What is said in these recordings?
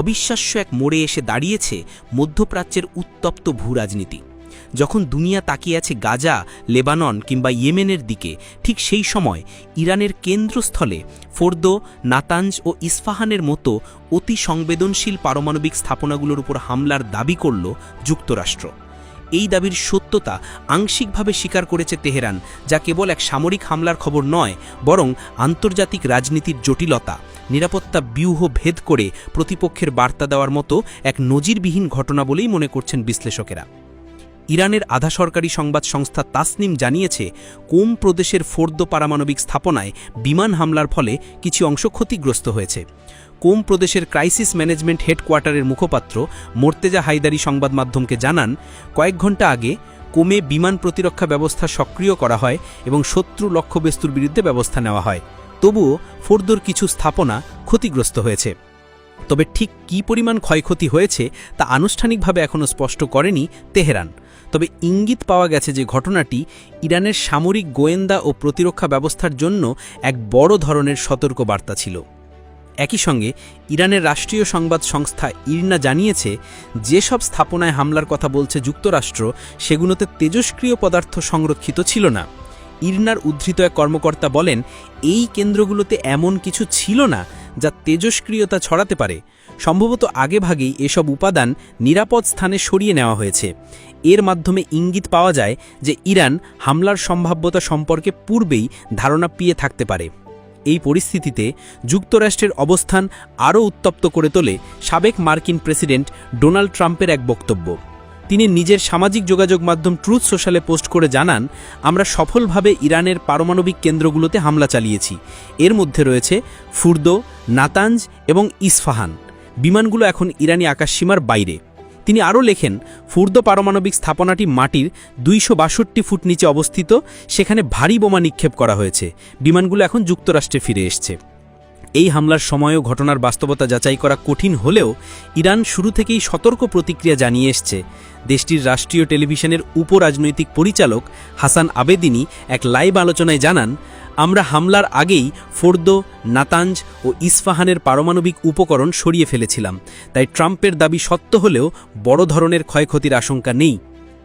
অবিশ্বাস্য এক মোড়ে এসে দাঁড়িয়েছে মধ্যপ্রাচ্যের উত্তপ্ত ভূরাজনীতি। যখন দুনিয়া তাকিয়ে আছে গাজা, লেবানন কিংবা ইয়েমেনের দিকে, ঠিক সেই সময় ইরানের কেন্দ্রস্থলে ফোর্দো নাতাঞ্জ ও ইস্ফাহানের মতো অতি সংবেদনশীল পারমাণবিক স্থাপনাগুলোর উপর হামলার দাবি করল যুক্তরাষ্ট্র। এই দাবির সত্যতা আংশিকভাবে স্বীকার করেছে তেহরান, যা কেবল এক সামরিক হামলার খবর নয়, বরং আন্তর্জাতিক রাজনীতির জটিলতা নিরাপত্তা ব্যূহ ভেদ করে প্রতিপক্ষের বার্তা দেওয়ার মতো এক নজিরবিহীন ঘটনা বলেই মনে করছেন বিশ্লেষকেরা। ইরানের আধা সরকারি সংবাদ সংস্থা তাসনিম জানিয়েছে, কোম প্রদেশের ফোর্দ পারমাণবিক স্থাপনায় বিমান হামলার ফলে কিছু অংশ ক্ষতিগ্রস্ত হয়েছে? কোম প্রদেশের ক্রাইসিস ম্যানেজমেন্ট হেডকোয়ার্টারের মুখপাত্র মোর্তেজা হায়দারি সংবাদ মাধ্যমকে জানান, কয়েক ঘণ্টা আগে কোমে বিমান প্রতিরক্ষা ব্যবস্থা সক্রিয় করা হয় এবং শত্রু লক্ষ্যবস্তুর বিরুদ্ধে ব্যবস্থা নেওয়া হয়। তবুও ফোর্দোর কিছু স্থাপনা ক্ষতিগ্রস্ত হয়েছে। তবে ঠিক কী পরিমাণ ক্ষয়ক্ষতি হয়েছে তা আনুষ্ঠানিকভাবে এখনও স্পষ্ট করেনি তেহরান। তবে ইঙ্গিত পাওয়া গেছে যে ঘটনাটি ইরানের সামরিক গোয়েন্দা ও প্রতিরক্ষা ব্যবস্থার জন্য এক বড় ধরনের সতর্ক বার্তা ছিল। একই সঙ্গে ইরানের রাষ্ট্রীয় সংবাদ সংস্থা ইরনা জানিয়েছে, যেসব স্থাপনায় হামলার কথা বলছে যুক্তরাষ্ট্র, সেগুলোতে তেজস্ক্রিয় পদার্থ সংরক্ষিত ছিল না। ইরনার উদ্ধৃত এক কর্মকর্তা বলেন, এই কেন্দ্রগুলোতে এমন কিছু ছিল না যা তেজস্ক্রিয়তা ছড়াতে পারে। সম্ভবত আগেভাগেই এসব উপাদান নিরাপদ স্থানে সরিয়ে নেওয়া হয়েছে। এর মাধ্যমে ইঙ্গিত পাওয়া যায় যে ইরান হামলার সম্ভাব্যতা সম্পর্কে পূর্বেই ধারণা পেয়ে থাকতে পারে। এই পরিস্থিতিতে যুক্তরাষ্ট্রের অবস্থান আরও উত্তপ্ত করে তোলে সাবেক মার্কিন প্রেসিডেন্ট ডোনাল্ড ট্রাম্পের এক বক্তব্য। তিনি নিজের সামাজিক যোগাযোগ মাধ্যম ট্রুথ সোশ্যালে পোস্ট করে জানান, আমরা সফলভাবে ইরানের পারমাণবিক কেন্দ্রগুলোতে হামলা চালিয়েছি। এর মধ্যে রয়েছে ফুর্দো, নাতাঞ্জ এবং ইস্ফাহান। বিমানগুলো এখন ইরানি আকাশসীমার বাইরে। তিনি আরও লেখেন, ফুর্দো পারমাণবিক স্থাপনাটি মাটির দুইশো বাষট্টি ফুট নিচে অবস্থিত। সেখানে ভারী বোমা নিক্ষেপ করা হয়েছে। বিমানগুলো এখন যুক্তরাষ্ট্রে ফিরে এসছে। এই হামলার সময়ও ঘটনার বাস্তবতা যাচাই করা কঠিন হলেও ইরান শুরু থেকেই সতর্ক প্রতিক্রিয়া জানিয়ে এসছে। দেশটির রাষ্ট্রীয় টেলিভিশনের উপরাজনৈতিক পরিচালক হাসান আবেদিনী এক লাইভ আলোচনায় জানান, আমরা হামলার আগেই ফোর্দো, নাতাঞ্জ ও ইস্ফাহানের পারমাণবিক উপকরণ সরিয়ে ফেলেছিলাম। তাই ট্রাম্পের দাবি সত্য হলেও বড় ধরনের ক্ষয়ক্ষতির আশঙ্কা নেই।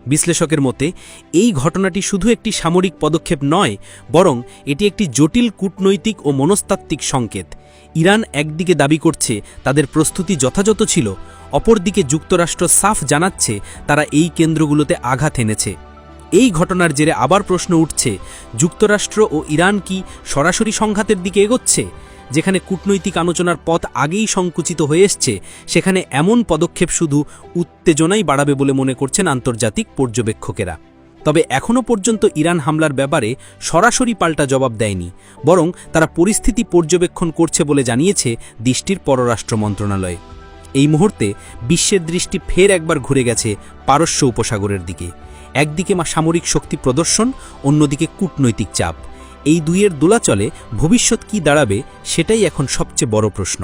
বিশ্লেষকের মতে, এই ঘটনাটি শুধু একটি সামরিক পদক্ষেপ নয়, বরং এটি একটি জটিল কূটনৈতিক ও মনস্তাত্ত্বিক সংকেত। ইরান একদিকে দাবি করছে তাদের প্রস্তুতি যথাযথ ছিল, অপরদিকে যুক্তরাষ্ট্র সাফ জানাচ্ছে তারা এই কেন্দ্রগুলোতে আঘাত এনেছে। এই ঘটনার জেরে আবার প্রশ্ন উঠছে, যুক্তরাষ্ট্র ও ইরান কি সরাসরি সংঘাতের দিকে এগোচ্ছে? যেখানে কূটনৈতিক আলোচনার পথ আগেই সংকুচিত হয়ে এসছে, সেখানে এমন পদক্ষেপ শুধু উত্তেজনাই বাড়াবে বলে মনে করছেন আন্তর্জাতিক পর্যবেক্ষকেরা। তবে এখনও পর্যন্ত ইরান হামলার ব্যাপারে সরাসরি পাল্টা জবাব দেয়নি, বরং তারা পরিস্থিতি পর্যবেক্ষণ করছে বলে জানিয়েছে দেশটির পররাষ্ট্র মন্ত্রণালয়। এই মুহূর্তে বিশ্বের দৃষ্টি ফের একবার ঘুরে গেছে পারস্য উপসাগরের দিকে। একদিকে মা, সামরিক শক্তি প্রদর্শন, অন্যদিকে কূটনৈতিক চাপ। এই দুইয়ের দোলাচলে ভবিষ্যৎ কি দাঁড়াবে সেটাই এখন সবচেয়ে বড় প্রশ্ন।